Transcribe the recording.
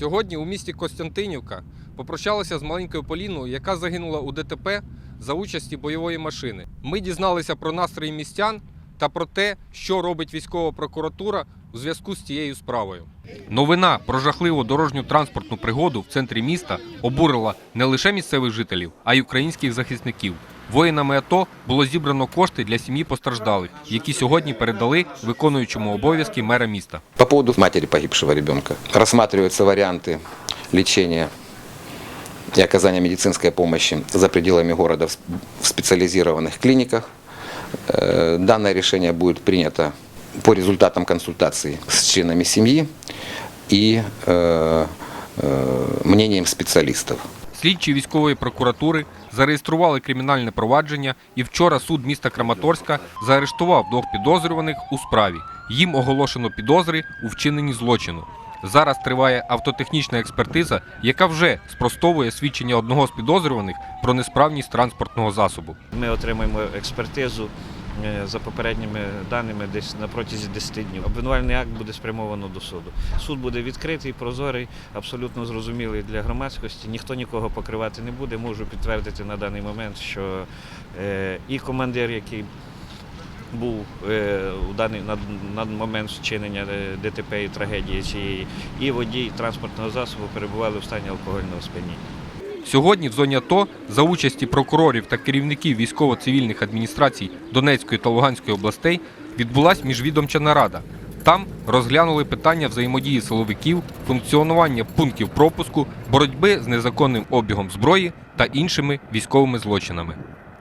Сьогодні у місті Костянтинівка попрощалися з маленькою Поліною, яка загинула у ДТП за участі бойової машини. Ми дізналися про настрої містян та про те, що робить військова прокуратура у зв'язку з цією справою. Новина про жахливу дорожню транспортну пригоду в центрі міста обурила не лише місцевих жителів, а й українських захисників. Воїнами АТО було зібрано кошти для сім'ї постраждалих, які сьогодні передали виконуючому обов'язки мера міста. По поводу матери погибшего ребенка. Рассматриваются варианты лечения и оказания медицинской помощи за пределами города в с- в специализированных клиниках. Э, Данное решение будет принято по результатам консультаций с членами семьи и э, э, мнением специалистов. Слідчі військової прокуратури зареєстрували кримінальне провадження, і вчора суд міста Краматорська заарештував двох підозрюваних у справі. Їм оголошено підозри у вчиненні злочину. Зараз триває автотехнічна експертиза, яка вже спростовує свідчення одного з підозрюваних про несправність транспортного засобу. Ми отримаємо експертизу за попередніми даними десь на протязі 10 днів. Обвинувальний акт буде спрямовано до суду. Суд буде відкритий, прозорий, абсолютно зрозумілий для громадськості. Ніхто нікого покривати не буде. Можу підтвердити на даний момент, що е, і командир, який був е, у даний на, на момент вчинення е, ДТП і трагедії цієї, і водій транспортного засобу перебували в стані алкогольного сп'яніння. Сьогодні в зоні АТО за участі прокурорів та керівників військово-цивільних адміністрацій Донецької та Луганської областей відбулася міжвідомча нарада. Там розглянули питання взаємодії силовиків, функціонування пунктів пропуску, боротьби з незаконним обігом зброї та іншими військовими злочинами.